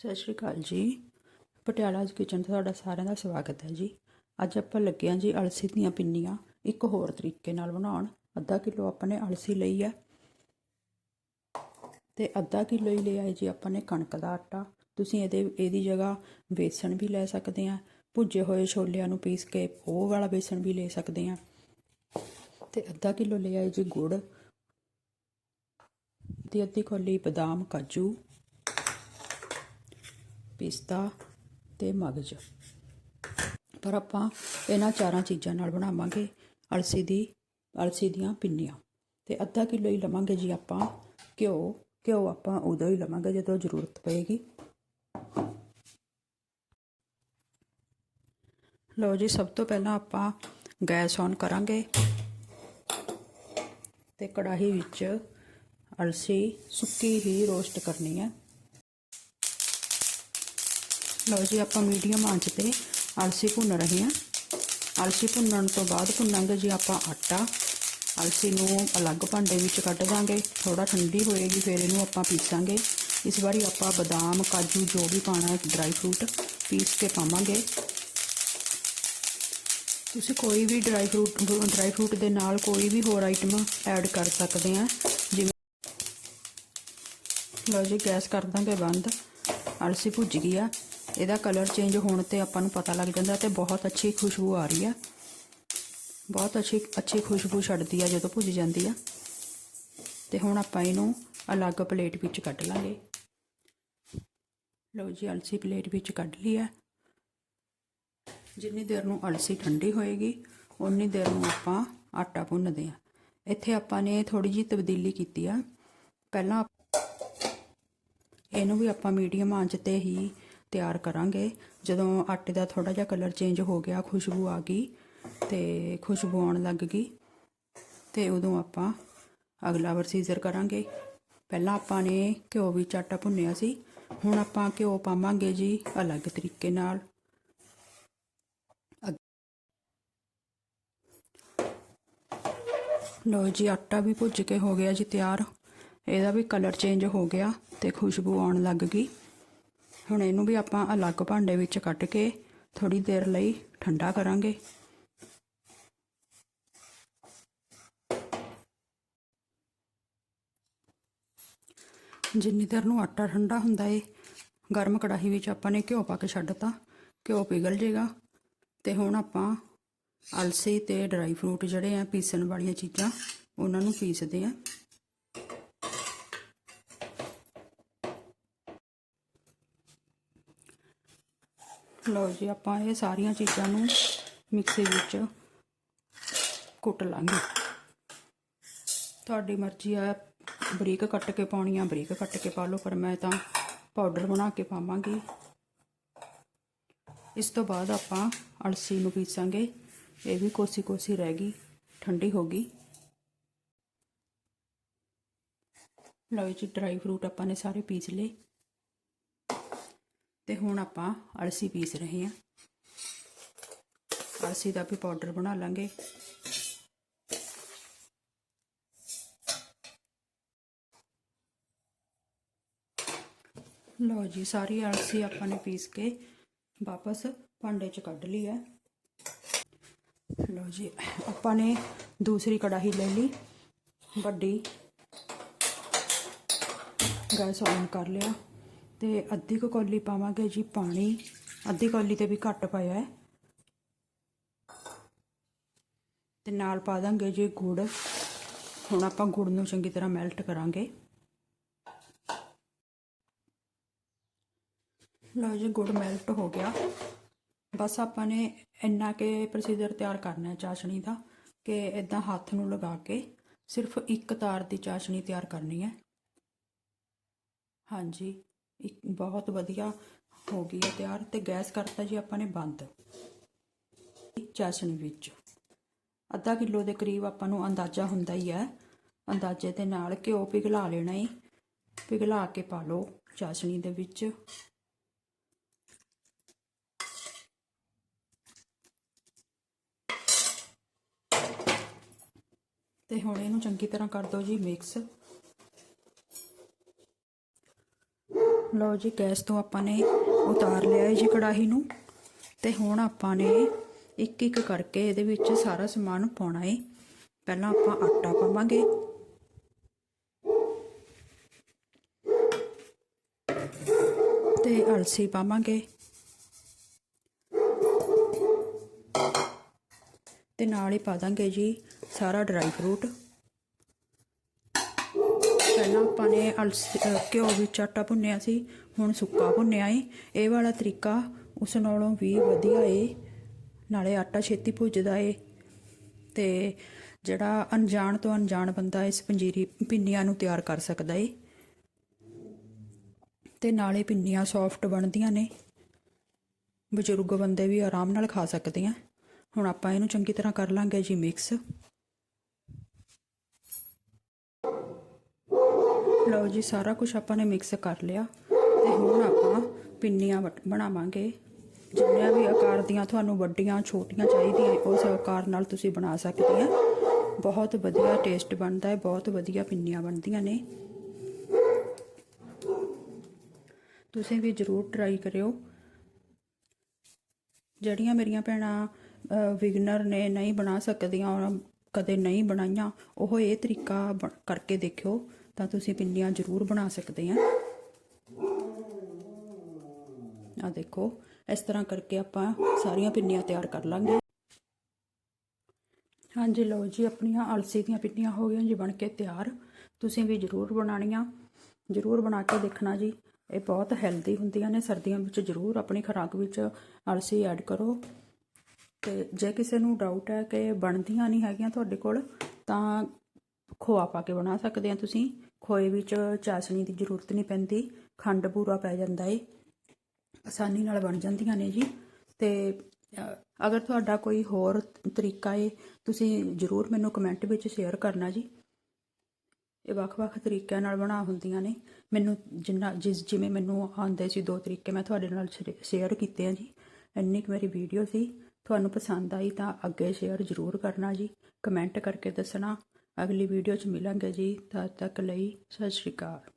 ਸਤਿ ਸ਼੍ਰੀ ਅਕਾਲ ਜੀ। ਪਟਿਆਲਾ ਕਿਚਨ 'ਤੇ ਤੁਹਾਡਾ ਸਾਰਿਆਂ ਦਾ ਸਵਾਗਤ ਹੈ ਜੀ। ਅੱਜ ਆਪਾਂ ਲੱਗੇ ਹਾਂ ਜੀ ਅਲਸੀ ਦੀਆਂ ਪਿੰਨੀਆਂ ਇੱਕ ਹੋਰ ਤਰੀਕੇ ਨਾਲ ਬਣਾਉਣ। ਅੱਧਾ ਕਿਲੋ ਆਪਾਂ ਨੇ ਅਲਸੀ ਲਈ ਹੈ। ਤੇ ਅੱਧਾ ਕਿਲੋ ਹੀ ਲਿਆ ਹੈ ਜੀ ਆਪਾਂ ਨੇ ਕਣਕ ਦਾ ਆਟਾ। ਤੁਸੀਂ ਇਹਦੇ, ਇਹਦੀ ਜਗ੍ਹਾ ਬੇਸਣ ਵੀ ਲੈ ਸਕਦੇ ਆ ਭੁੱਜੇ ਹੋਏ ਛੋਲਿਆਂ ਨੂੰ ਪੀਸ ਕੇ ਉਹ ਵਾਲਾ ਬੇਸਣ ਵੀ ਲੈ ਸਕਦੇ ਆ ਤੇ ਅੱਧਾ ਕਿਲੋ ਲਿਆ ਹੈ ਜੀ ਗੁੜ। ਤੇ ਅੱਧੀ ਕੋਲੀ ਬਦਾਮ, ਕਾਜੂ। ਪਿਸਤਾ ਤੇ ਮਗਜ ਪਰ ਆਪਾਂ ਇਹਨਾਂ ਚਾਰਾਂ ਚੀਜ਼ਾਂ ਨਾਲ ਬਣਾਵਾਂਗੇ ਅਲਸੀ ਦੀ, ਅਲਸੀ ਦੀਆਂ ਪਿੰਨੀਆਂ। ਤੇ ਅੱਧਾ ਕਿਲੋ ਹੀ ਲਵਾਂਗੇ ਜੀ ਆਪਾਂ ਘਿਓ। ਘਿਓ ਆਪਾਂ ਉਦੋਂ ਹੀ ਲਵਾਂਗੇ ਜਦੋਂ ਜ਼ਰੂਰਤ ਪਏਗੀ। ਲਓ ਜੀ, ਸਭ ਤੋਂ ਪਹਿਲਾਂ ਆਪਾਂ ਗੈਸ ਔਨ ਕਰਾਂਗੇ। ਤੇ ਕੜਾਹੀ ਵਿੱਚ ਅਲਸੀ ਸੁੱਕੀ ਹੀ ਰੋਸਟ ਕਰਨੀ ਹੈ। ਲਓ ਜੀ, ਆਪਾਂ ਮੀਡੀਅਮ ਆਂਚ ਤੇ ਅਲਸੀ ਭੁੰਨ ਰਹੇ ਹਾਂ। ਅਲਸੀ ਭੁੰਨਣ ਤੋਂ ਬਾਅਦ ਭੁੰਨਾਂਗੇ ਜੀ ਆਪਾਂ ਆਟਾ। ਅਲਸੀ ਨੂੰ ਅਲੱਗ ਭਾਂਡੇ ਵਿੱਚ ਕੱਢ ਦਾਂਗੇ। ਥੋੜਾ ਠੰਡੀ ਹੋਏਗੀ, ਫਿਰ ਇਹਨੂੰ ਆਪਾਂ ਪੀਸਾਂਗੇ। ਇਸ ਵਾਰੀ ਆਪਾਂ ਬਦਾਮ, ਕਾਜੂ, ਜੋ ਵੀ ਪਾਣਾ ਡਰਾਈ ਫਰੂਟ ਪੀਸ ਕੇ ਪਾਵਾਂਗੇ। ਤੁਸੀਂ ਕੋਈ ਵੀ ਡਰਾਈ ਫਰੂਟ ਡਰਾਈ ਫਰੂਟ ਦੇ ਨਾਲ ਕੋਈ ਵੀ ਹੋਰ ਆਈਟਮ ਐਡ ਕਰ ਸਕਦੇ ਆ ਜਿਵੇਂ ਲਓ ਜੀ, ਗੈਸ ਕਰ ਦਾਂਗੇ ਬੰਦ। ਅਲਸੀ ਭੁੱਜ ਗਈ ਆ। ਇਹਦਾ ਕਲਰ ਚੇਂਜ ਹੋਣ ਤੇ ਆਪਾਂ ਨੂੰ ਪਤਾ ਲੱਗ ਜਾਂਦਾ ਤੇ ਬਹੁਤ ਅੱਛੀ ਖੁਸ਼ਬੂ ਆ ਰਹੀ ਆ। ਬਹੁਤ ਅੱਛੀ ਅੱਛੀ ਖੁਸ਼ਬੂ ਛੱਡਦੀ ਆ ਜਦੋਂ ਭੁੱਜ ਜਾਂਦੀ ਆ। ਤੇ ਹੁਣ ਆਪਾਂ ਇਹਨੂੰ ਅਲੱਗ ਪਲੇਟ ਵਿੱਚ ਕੱਢ ਲਾਂਗੇ। ਲਓ ਜੀ, ਅਲਸੀ ਪਲੇਟ ਵਿੱਚ ਕੱਢ ਲਈ ਆ। ਜਿੰਨੀ ਦੇਰ ਨੂੰ ਅਲਸੀ ਠੰਡੀ ਹੋਏਗੀ ਉਨੀ ਦੇਰ ਨੂੰ ਆਪਾਂ ਆਟਾ ਭੁੰਨਦੇ ਆ। ਇੱਥੇ ਆਪਾਂ ਨੇ ਥੋੜੀ ਜਿਹੀ ਤਬਦੀਲੀ ਕੀਤੀ ਆ। ਪਹਿਲਾਂ ਇਹਨੂੰ ਵੀ ਆਪਾਂ ਮੀਡੀਅਮ ਆਂਚ ਤੇ ਹੀ ਤਿਆਰ ਕਰਾਂਗੇ। ਜਦੋਂ ਆਟੇ ਦਾ ਥੋੜਾ ਜਿਹਾ ਕਲਰ ਚੇਂਜ ਹੋ ਗਿਆ, ਖੁਸ਼ਬੂ ਆ ਗਈ ਤੇ ਖੁਸ਼ਬੂ ਆਉਣ ਲੱਗ ਗਈ ਤੇ ਉਦੋਂ ਆਪਾਂ ਅਗਲਾ ਪ੍ਰੋਸੀਜਰ ਕਰਾਂਗੇ। ਪਹਿਲਾਂ ਆਪਾਂ ਨੇ ਘਿਓ ਵਿੱਚ ਆਟਾ ਭੁੰਨਿਆ ਸੀ। ਹੁਣ ਆਪਾਂ ਘਿਓ ਪਾਵਾਂਗੇ ਜੀ ਅਲੱਗ ਤਰੀਕੇ ਨਾਲ। ਲੋ ਜੀ, ਆਟਾ ਵੀ ਭੁੱਜ ਕੇ ਹੋ ਗਿਆ ਜੀ ਤਿਆਰ। ਇਹਦਾ ਵੀ ਕਲਰ ਚੇਂਜ ਹੋ ਗਿਆ ਤੇ ਖੁਸ਼ਬੂ ਆਉਣ ਲੱਗ ਗਈ। ਹੁਣ ਇਹਨੂੰ ਵੀ ਆਪਾਂ ਅਲੱਗ ਭਾਂਡੇ ਵਿੱਚ ਕੱਟ ਕੇ ਥੋੜੀ ਦੇਰ ਲਈ ਠੰਡਾ ਕਰਾਂਗੇ। ਜਿੰਨੀ ਦੇਰ ਨੂੰ ਆਟਾ ਠੰਡਾ ਹੁੰਦਾ ਏ, ਗਰਮ ਕੜਾਹੀ ਵਿੱਚ ਆਪਾਂ ਨੇ ਘਿਓ ਪਾ ਕੇ ਛੱਡਤਾ, ਘਿਓ ਪਿਘਲ ਜੇਗਾ। ਤੇ ਹੁਣ ਆਪਾਂ ਅਲਸੀ ਤੇ ਡਰਾਈ ਫਰੂਟ ਜਿਹੜੇ ਆ, ਪੀਸਣ ਵਾਲੀਆਂ ਚੀਜ਼ਾਂ, ਉਹਨਾਂ ਨੂੰ ਪੀਸਦੇ ਆ। ਲਓ ਜੀ, ਆਪਾਂ ਇਹ ਸਾਰੀਆਂ ਚੀਜ਼ਾਂ ਨੂੰ ਮਿਕਸੀ ਵਿੱਚ ਕੁੱਟ ਲਾਂਗੇ। ਤੁਹਾਡੀ ਮਰਜ਼ੀ ਆ, ਬਰੀਕ ਕੱਟ ਕੇ ਪਾਉਣੀ ਆ, ਬਰੀਕ ਕੱਟ ਕੇ ਪਾ ਲਓ, ਪਰ ਮੈਂ ਤਾਂ ਪਾਊਡਰ ਬਣਾ ਕੇ ਪਾਵਾਂਗੀ। ਇਸ ਤੋਂ ਬਾਅਦ ਆਪਾਂ ਅਲਸੀ ਨੂੰ ਪੀਸਾਂਗੇ, ਇਹ ਵੀ ਕੋਸੀ ਕੋਸੀ ਰਹਿ ਗਈ, ਠੰਡੀ ਹੋ ਗਈ। ਲਓ ਜੀ ਡਰਾਈ ਫਰੂਟ ਆਪਾਂ ਨੇ ਸਾਰੇ ਪੀਸ ਲਏ। ਤੇ ਹੁਣ ਆਪਾਂ ਅਲਸੀ ਪੀਸ ਰਹੇ ਹਾਂ। ਅਲਸੀ ਦਾ ਵੀ ਪਾਊਡਰ ਬਣਾ ਲਾਂਗੇ। ਲਓ ਜੀ, ਸਾਰੀ ਅਲਸੀ ਆਪਾਂ ਨੇ ਪੀਸ ਕੇ ਵਾਪਸ ਭਾਂਡੇ 'ਚ ਕੱਢ ਲਈ ਹੈ। ਲਓ ਜੀ, ਆਪਾਂ ਨੇ ਦੂਸਰੀ ਕੜਾਹੀ ਲੈ ਲਈ। ਵੱਡੀ। ਗੈਸ ਔਨ ਕਰ ਲਿਆ। ਤੇ ਅੱਧੀ ਕੁ ਕੌਲੀ ਪਾਵਾਂਗੇ ਜੀ ਪਾਣੀ। ਅੱਧੀ ਕੌਲੀ ਤੇ ਵੀ ਘੱਟ ਪਾਇਆ ਹੈ। ਤੇ ਨਾਲ ਪਾ ਦਾਂਗੇ ਜੀ ਗੁੜ। ਹੁਣ ਆਪਾਂ ਗੁੜ ਨੂੰ ਚੰਗੀ ਤਰ੍ਹਾਂ ਮੈਲਟ ਕਰਾਂਗੇ। ਲਓ ਜੀ, ਗੁੜ ਮੈਲਟ ਹੋ ਗਿਆ। ਬਸ ਆਪਾਂ ਨੇ ਇੰਨਾ ਕੇ ਪ੍ਰੋਸੀਜਰ ਤਿਆਰ ਕਰਨਾ ਹੈ ਚਾਸ਼ਣੀ ਦਾ ਕਿ ਇਦਾਂ ਹੱਥ ਨੂੰ ਲਗਾ ਕੇ ਸਿਰਫ ਇੱਕ ਤਾਰ ਦੀ ਚਾਸ਼ਣੀ ਤਿਆਰ ਕਰਨੀ ਹੈ। ਹਾਂਜੀ। ਬਹੁਤ ਵਧੀਆ ਹੋ ਗਈ ਹੈ ਤਿਆਰ ਤੇ ਗੈਸ ਕਰਤਾ ਜੀ ਆਪਾਂ ਨੇ ਬੰਦ। ਚਾਸ਼ਣੀ ਵਿੱਚ। ਅੱਧਾ ਕਿਲੋ ਦੇ ਕਰੀਬ ਆਪਾਂ ਨੂੰ ਅੰਦਾਜ਼ਾ ਹੁੰਦਾ ਹੀ ਹੈ। ਅੰਦਾਜ਼ੇ ਦੇ ਨਾਲ ਘਿਓ ਪਿਘਲਾ ਲੈਣਾ ਹੈ ਪਿਘਲਾ ਕੇ ਪਾ ਲਓ ਚਾਸ਼ਣੀ ਦੇ ਵਿੱਚ। ਤੇ ਹੁਣ ਇਹਨੂੰ ਚੰਗੀ ਤਰ੍ਹਾਂ ਕਰ ਦਿਓ ਜੀ ਮਿਕਸ। ਲਓ ਜੀ, ਗੈਸ ਤੋਂ ਆਪਾਂ ਨੇ ਉਤਾਰ ਲਿਆ ਹੈ ਜੀ ਕੜਾਹੀ ਨੂੰ ਤੇ ਹੁਣ ਆਪਾਂ ਨੇ ਇੱਕ ਇੱਕ ਕਰਕੇ ਇਹਦੇ ਵਿੱਚ ਸਾਰਾ ਸਮਾਨ ਪਾਉਣਾ ਹੈ ਪਹਿਲਾਂ ਆਪਾਂ ਆਟਾ ਪਾਵਾਂਗੇ। ਤੇ ਅਲਸੀ ਪਾਵਾਂਗੇ। ਤੇ ਨਾਲ ਹੀ ਪਾ ਦਾਂਗੇ ਜੀ ਸਾਰਾ ਡਰਾਈ ਫਰੂਟ। ਪਹਿਲਾਂ ਆਪਾਂ ਨੇ ਅਲਸੀ ਘਿਓ ਵਿੱਚ ਆਟਾ ਭੁੰਨਿਆ ਸੀ, ਹੁਣ ਸੁੱਕਾ ਭੁੰਨਿਆ ਏ। ਇਹ ਵਾਲਾ ਤਰੀਕਾ ਉਸ ਨਾਲੋਂ ਵੀ ਵਧੀਆ ਏ, ਨਾਲੇ ਆਟਾ ਛੇਤੀ ਭੁੱਜਦਾ ਏ। ਤੇ ਜਿਹੜਾ ਅਣਜਾਣ ਤੋਂ ਅਣਜਾਣ ਬੰਦਾ ਇਸ ਪੰਜੀਰੀ ਪਿੰਨੀਆਂ ਨੂੰ ਤਿਆਰ ਕਰ ਸਕਦਾ ਏ। ਤੇ ਨਾਲੇ ਪਿੰਨੀਆਂ ਸੌਫਟ ਬਣਦੀਆਂ ਨੇ। ਬਜ਼ੁਰਗ ਬੰਦੇ ਵੀ ਆਰਾਮ ਨਾਲ ਖਾ ਸਕਦੇ ਆ। ਹੁਣ ਆਪਾਂ ਇਹਨੂੰ ਚੰਗੀ ਤਰ੍ਹਾਂ ਕਰ ਲਾਂਗੇ ਜੀ ਮਿਕਸ ਲਓ ਜੀ, ਸਾਰਾ ਕੁਝ ਆਪਾਂ ਨੇ ਮਿਕਸ ਕਰ ਲਿਆ ਤੇ ਹੁਣ ਆਪਾਂ ਪਿੰਨੀਆਂ ਬਣਾਵਾਂਗੇ। ਜਿੰਨੀਆਂ ਵੀ ਆਕਾਰ ਦੀਆਂ ਤੁਹਾਨੂੰ ਵੱਡੀਆਂ, ਛੋਟੀਆਂ ਚਾਹੀਦੀਆਂ ਉਸ ਆਕਾਰ ਨਾਲ ਤੁਸੀਂ ਬਣਾ ਸਕਦੇ ਆ। ਬਹੁਤ ਵਧੀਆ ਟੇਸਟ ਬਣਦਾ ਹੈ, ਬਹੁਤ ਵਧੀਆ ਪਿੰਨੀਆਂ ਬਣਦੀਆਂ ਨੇ। ਤੁਸੀਂ ਵੀ ਜ਼ਰੂਰ ਟਰਾਈ ਕਰਿਓ। ਜਿਹੜੀਆਂ ਮੇਰੀਆਂ ਭੈਣਾਂ ਵਿਗਨਰ ਨੇ ਨਹੀਂ ਬਣਾ ਸਕਦੀਆਂ ਔਰ ਕਦੇ ਨਹੀਂ ਬਣਾਈਆਂ, ਉਹ ਇਹ ਤਰੀਕਾ ਬ- ਕਰਕੇ ਦੇਖਿਓ। ਤਾਂ ਤੁਸੀਂ ਪਿੰਨੀਆਂ ਜ਼ਰੂਰ ਬਣਾ ਸਕਦੇ ਆ। ਆ ਦੇਖੋ, ਇਸ ਤਰ੍ਹਾਂ ਕਰਕੇ ਆਪਾਂ ਸਾਰੀਆਂ ਪਿੰਨੀਆਂ ਤਿਆਰ ਕਰ ਲਾਂਗੇ। ਹਾਂਜੀ, ਲਓ ਜੀ, ਆਪਣੀਆਂ ਅਲਸੀ ਦੀਆਂ ਪਿੰਨੀਆਂ ਹੋ ਗਈਆਂ ਜੀ, ਬਣ ਕੇ ਤਿਆਰ। ਤੁਸੀਂ ਵੀ ਜ਼ਰੂਰ ਬਣਾਉਣੀਆਂ, ਜ਼ਰੂਰ ਬਣਾ ਕੇ ਦੇਖਣਾ ਜੀ। ਇਹ ਬਹੁਤ ਹੈਲਦੀ ਹੁੰਦੀਆਂ ਨੇ, ਸਰਦੀਆਂ ਵਿੱਚ ਜ਼ਰੂਰ ਆਪਣੀ ਖੁਰਾਕ ਵਿੱਚ ਅਲਸੀ ਐਡ ਕਰੋ। ਤੇ ਜੇ ਕਿਸੇ ਨੂੰ ਡਾਊਟ ਹੈ ਕਿ ਬਣਦੀਆਂ ਨਹੀਂ ਹੈਗੀਆਂ ਤੁਹਾਡੇ ਕੋਲ, ਤਾਂ ਖੋਆ ਪਾ ਕੇ ਬਣਾ ਸਕਦੇ ਆ ਤੁਸੀਂ। ਖੋਏ ਵਿੱਚ ਚਾਸ਼ਣੀ ਦੀ ਜ਼ਰੂਰਤ ਨਹੀਂ ਪੈਂਦੀ, ਖੰਡ ਪੂਰਾ ਪੈ ਜਾਂਦਾ ਏ। ਆਸਾਨੀ ਨਾਲ ਬਣ ਜਾਂਦੀਆਂ ਨੇ ਜੀ। ਤੇ ਅਗਰ ਤੁਹਾਡਾ ਕੋਈ ਹੋਰ ਤਰੀਕਾ ਏ, ਤੁਸੀਂ ਜ਼ਰੂਰ ਮੈਨੂੰ ਕਮੈਂਟ ਵਿੱਚ ਸ਼ੇਅਰ ਕਰਨਾ ਜੀ। ਇਹ ਵੱਖ-ਵੱਖ ਤਰੀਕਿਆਂ ਨਾਲ ਬਣਾ ਹੁੰਦੀਆਂ ਨੇ। ਮੈਨੂੰ ਜਿੰਨਾ, ਜਿਸ ਜਿਵੇਂ ਮੈਨੂੰ ਆਉਂਦੇ ਸੀ ਦੋ ਤਰੀਕੇ ਮੈਂ ਤੁਹਾਡੇ ਨਾਲ ਸ਼ੇਅਰ ਕੀਤੇ ਆ ਜੀ। ਇੰਨੀ ਕੁ ਮੇਰੀ ਵੀਡੀਓ ਸੀ। ਤੁਹਾਨੂੰ ਪਸੰਦ ਆਈ ਤਾਂ ਅੱਗੇ ਸ਼ੇਅਰ ਜ਼ਰੂਰ ਕਰਨਾ ਜੀ। ਕਮੈਂਟ ਕਰਕੇ ਦੱਸਣਾ। ਅਗਲੀ ਵੀਡੀਓ 'ਚ ਮਿਲਾਂਗੇ ਜੀ। ਤਦ ਤੱਕ ਲਈ ਸਤਿ ਸ਼੍ਰੀ ਅਕਾਲ।